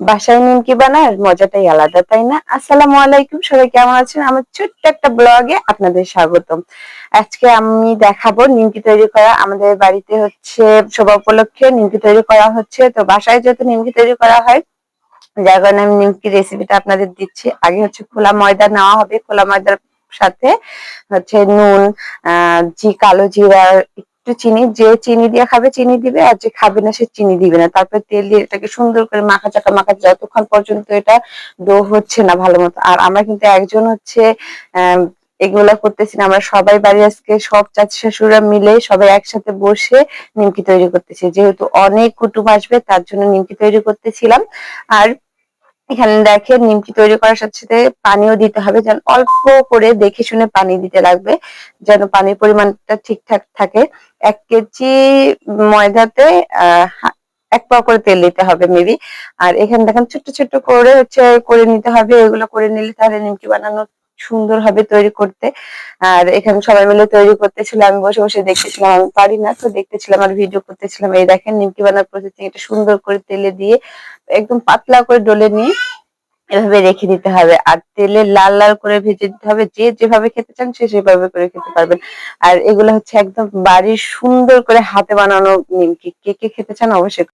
বাসায় নিমকি বানার মজাটাই আলাদা, তাই না? আসসালামু আলাইকুম, সবাই কেমন আছেন? আমার ছোট্ট একটা ব্লগে আপনাদের স্বাগতম। আজকে আমি দেখাবো নিমকি তৈরি করা, আমাদের বাড়িতে হচ্ছে শোভা উপলক্ষে নিমকি তৈরি করা হচ্ছে। তো বাসায় যেহেতু নিমকি তৈরি করা হয়, যার কারণে আমি নিমকি রেসিপিটা আপনাদের দিচ্ছি। আগে হচ্ছে খোলা ময়দা নেওয়া হবে, খোলা ময়দার সাথে হচ্ছে নুন, আহ, জি, কালো জিরা একটু চিনি, যে চিনি দিয়ে খাবে, চিনি দিবে, আর যে খাবে না, সে চিনি দিবে না। তারপর তেল দিয়ে এটাকে সুন্দর করে মাখা চাকা মাখা যতক্ষণ পর্যন্ত এটা ডো হচ্ছে না ভালো মতো। আর আমরা কিন্তু একজন হচ্ছে এগুলা করতেছি না। আমরা সবাই বাড়ি আজকে, সব চাচি শাশুড়া মিলে সবাই একসাথে বসে নিমকি তৈরি করতেছি। যেহেতু অনেক কুটুম আসবে, তার জন্য নিমকি তৈরি করতেছিলাম। আর এখানে দেখেন নিমকি তৈরি করার সাথে সাথে পানিও দিতে হবে, যেন অল্প করে দেখে শুনে পানি দিতে লাগবে, যেন পানির পরিমাণটা ঠিকঠাক থাকে। এক কেজি ময়দাতে এক পাও করে তেল দিতে হবে মেবি আর এখানে দেখেন ছোট্ট ছোট্ট করে হচ্ছে করে নিতে হবে, এগুলো করে নিলে তাহলে নিমকি বানানো সুন্দর হবে তৈরি করতে। আর এখানে সবাই মিলে তৈরি করতেছিল, আমি বসে বসে দেখতেছিলাম, আমি পারি না তো দেখতেছিলাম, আর ভিডিও করতেছিলাম। এই দেখেন, নিমকি বানার প্রসেসিং এটা সুন্দর করে তেলে দিয়ে, একদম পাতলা করে ডলে নিয়ে এভাবে রেখে দিতে হবে। আর তেলে লাল লাল করে ভেজে দিতে হবে, যে যেভাবে খেতে চান সে সেভাবে করে খেতে পারবেন। আর এগুলো হচ্ছে একদম বাড়ির সুন্দর করে হাতে বানানো নিমকি। কে কে খেতে চান অবশ্যই